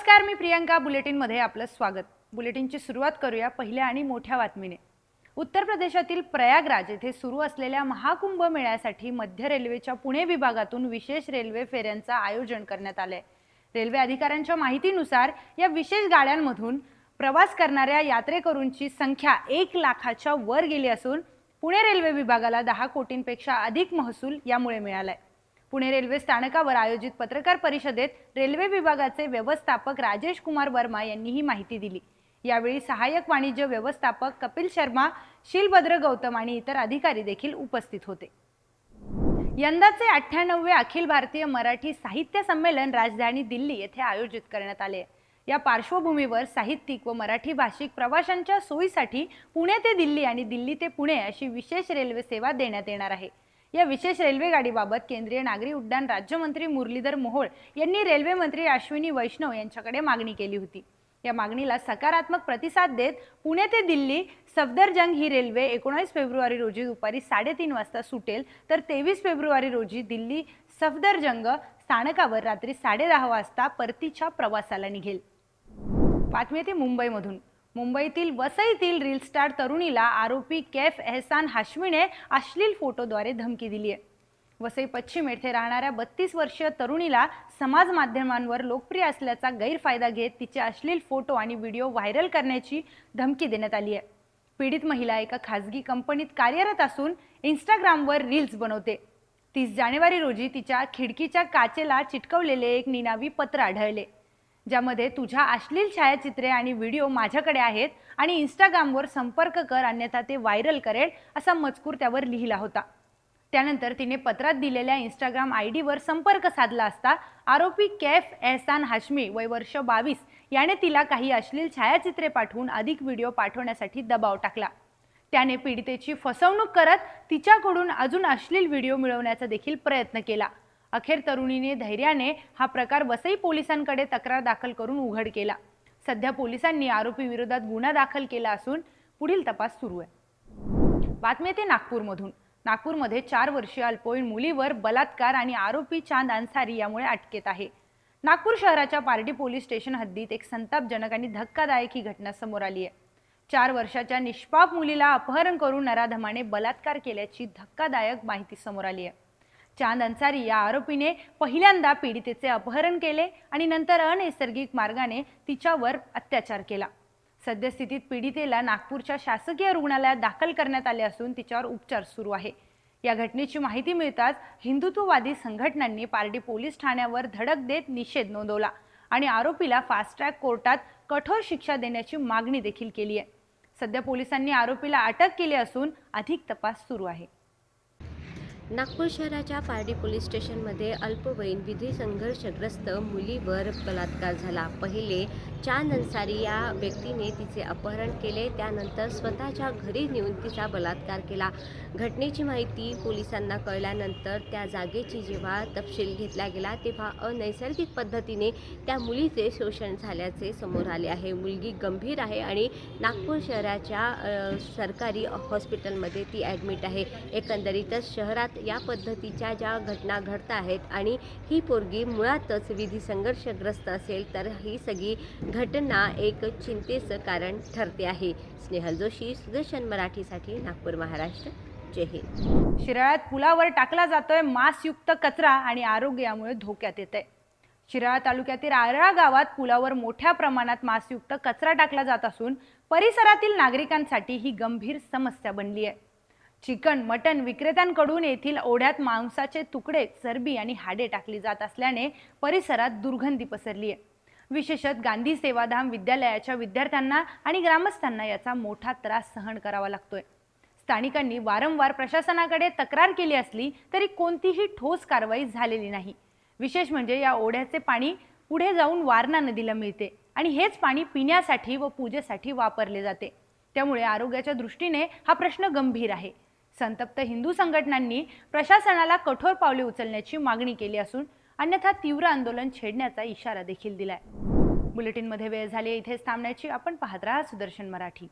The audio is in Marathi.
नमस्कार मी प्रियंका. बुलेटिनमध्ये आपलं स्वागत. बुलेटिनची सुरुवात करूया पहिल्या आणि मोठ्या बातमीने. उत्तर प्रदेशातील प्रयागराज येथे सुरू असलेल्या महाकुंभ मेळ्यासाठी मध्य रेल्वेच्या पुणे विभागातून विशेष रेल्वे फेऱ्यांचं आयोजन करण्यात आलंय. रेल्वे अधिकाऱ्यांच्या माहितीनुसार या विशेष गाड्यांमधून प्रवास करणाऱ्या यात्रेकरूंची संख्या एक लाखाच्या वर गेली असून पुणे रेल्वे विभागाला दहा कोटींपेक्षा अधिक महसूल यामुळे मिळालाय. पुणे रेल्वे स्थानकावर आयोजित पत्रकार परिषदेत रेल्वे विभागाचे व्यवस्थापक राजेश कुमार वर्मा यांनी ही माहिती दिली. यावेळी सहाय्यक वाणिज्य व्यवस्थापक कपिल शर्मा शिलभद्र गौतम आणि इतर अधिकारी देखील उपस्थित होते. यंदाचे अठ्ठ्याण्णववे अखिल भारतीय मराठी साहित्य संमेलन राजधानी दिल्ली येथे आयोजित करण्यात आले. या पार्श्वभूमीवर साहित्यिक व मराठी भाषिक प्रवाशांच्या सोयीसाठी पुणे ते दिल्ली आणि दिल्ली ते पुणे अशी विशेष रेल्वे सेवा देण्यात येणार आहे. या विशेष रेल्वे गाडीबाबत केंद्रीय नागरी उड्डाण राज्यमंत्री मुरलीधर मोहोळ यांनी रेल्वे मंत्री अश्विनी वैष्णव यांच्याकडे मागणी केली होती. या मागणीला सकारात्मक प्रतिसाद देत पुणे ते दिल्ली सफदरजंग ही रेल्वे एकोणावीस फेब्रुवारी रोजी दुपारी साडेतीन वाजता सुटेल तर तेवीस फेब्रुवारी रोजी दिल्ली सफदरजंग स्थानकावर रात्री साडेदहा वाजता परतीच्या प्रवासाला निघेल. बातमी येते मुंबईमधून. मुंबईतील वसईतील रील स्टार तरुणीला आरोपी कैफ एहसान हाश्मीने अश्लील फोटोद्वारे धमकी दिली आहे. वसई पश्चिम येथे राहणाऱ्या बत्तीस वर्षीय तरुणीला समाज माध्यमांवर लोकप्रिय असल्याचा गैरफायदा घेत तिचे अश्लील फोटो आणि व्हिडिओ व्हायरल करण्याची धमकी देण्यात आली आहे. पीडित महिला एका खासगी कंपनीत कार्यरत असून इंस्टाग्रामवर रील्स बनवते. तीस जानेवारी रोजी तिच्या खिडकीच्या काचेला चिटकवलेले एक निनावी पत्र आढळले. ज्यामध्ये तुझ्या अश्लील छायाचित्रे आणि व्हिडिओ माझ्याकडे आहेत आणि इंस्टाग्रामवर संपर्क कर अन्यथा ते व्हायरल करेल असा मजकूर त्यावर लिहिला होता. त्यानंतर तिने पत्रात दिलेल्या इंस्टाग्राम आय डीवर संपर्क साधला असता आरोपी कैफ एहसान हाशमी वय वर्ष बावीस याने तिला काही अश्लील छायाचित्रे पाठवून अधिक व्हिडिओ पाठवण्यासाठी दबाव टाकला. त्याने पीडितेची फसवणूक करत तिच्याकडून अजून अश्लील व्हिडिओ मिळवण्याचा देखील प्रयत्न केला. अखेर तरुणीने धैर्याने हा प्रकार वसई पोलिसांकडे तक्रार दाखल करून उघड केला. सध्या पोलिसांनी आरोपी विरोधात गुन्हा दाखल केला असून पुढील तपास सुरू आहे. बातमी येते नागपूरमधून. नागपूरमध्ये चार वर्षीय अल्पवयीन मुलीवर बलात्कार आणि आरोपी चांद अन्सारी यामुळे अटकेत आहे. नागपूर शहराच्या पार्टी पोलीस स्टेशन हद्दीत एक संतापजनक आणि धक्कादायक ही घटना समोर आली आहे. चार वर्षाच्या निष्पाप मुलीला अपहरण करून नराधमाने बलात्कार केल्याची धक्कादायक माहिती समोर आली आहे. चांद अन्सारी या आरोपीने पहिल्यांदा पीडितेचे अपहरण केले आणि नंतर अनैसर्गिक मार्गाने तिच्यावर अत्याचार केला. सद्यस्थितीत पीडितेला नागपूरच्या शासकीय रुग्णालयात दाखल करण्यात आले असून तिच्यावर उपचार सुरू आहे. या घटनेची माहिती मिळताच हिंदुत्ववादी संघटनांनी पारडी पोलीस ठाण्यावर धडक देत निषेध नोंदवला आणि आरोपीला फास्ट ट्रॅक कोर्टात कठोर शिक्षा देण्याची मागणी देखील केली आहे. सध्या पोलिसांनी आरोपीला अटक केली असून अधिक तपास सुरू आहे. नागपूर शहराच्या पारडी पोलीस स्टेशनमध्ये अल्पवयीन विधी संघर्षग्रस्त मुलीवर बलात्कार झाला. पहिले चांद अन्सारी या व्यक्तीने तिचे अपहरण केले त्यानंतर स्वतःच्या घरी नेऊन तिचा बलात्कार केला. घटनेची माहिती पोलिसांना कळल्यानंतर त्या जागेची जेव्हा तपशील घेतला गेला तेव्हा अनैसर्गिक पद्धतीने त्या मुलीचे शोषण झाल्याचे समोर आले आहे. मुलगी गंभीर आहे आणि नागपूर शहराच्या सरकारी हॉस्पिटलमध्ये ती ॲडमिट आहे. एकंदरीतच शहरात या पद्धतीच्या ज्या घटना घडत आहेत आणि ही पोरगी मुळातच विधी संघर्षग्रस्त असेल तर ही सगळी घटना एक चिंतेचं कारण ठरते आहे. स्नेहल जोशी सुदर्शन मराठीसाठी नागपूर महाराष्ट्र. जय हिंद. शिराळ्यात पुलावर टाकला जातोय मासयुक्त कचरा आणि आरोग्य यामुळे धोक्यात येत आहे शिराळा तालुक्यातील आरळा गावात पुलावर मोठ्या प्रमाणात मासयुक्त कचरा टाकला जात असून परिसरातील नागरिकांसाठी ही गंभीर समस्या बनली आहे. चिकन मटन विक्रेत्यांकडून येथील ओढ्यात मांसाचे तुकडे चरबी आणि हाडे टाकली जात असल्याने परिसरात दुर्गंधी पसरली आहे. विशेषत गांधी सेवाधाम विद्यालयाच्या विद्यार्थ्यांना आणि ग्रामस्थांना याचा मोठा त्रास सहन करावा लागतोय. स्थानिकांनी वारंवार प्रशासनाकडे तक्रार केली असली तरी कोणतीही ठोस कारवाई झालेली नाही. विशेष म्हणजे या ओढ्याचे पाणी पुढे जाऊन वारणा नदीला मिळते आणि हेच पाणी पिण्यासाठी व पूजेसाठी वापरले जाते. त्यामुळे आरोग्याच्या दृष्टीने हा प्रश्न गंभीर आहे. संतप्त हिंदू संघटनांनी प्रशासनाला कठोर पावले उचलण्याची मागणी केली असून अन्यथा तीव्र आंदोलन छेडण्याचा इशारा देखील दिलाय. बुलेटिनमध्ये वेळ झाली इथेच थांबण्याची. आपण पाहत राहा सुदर्शन मराठी.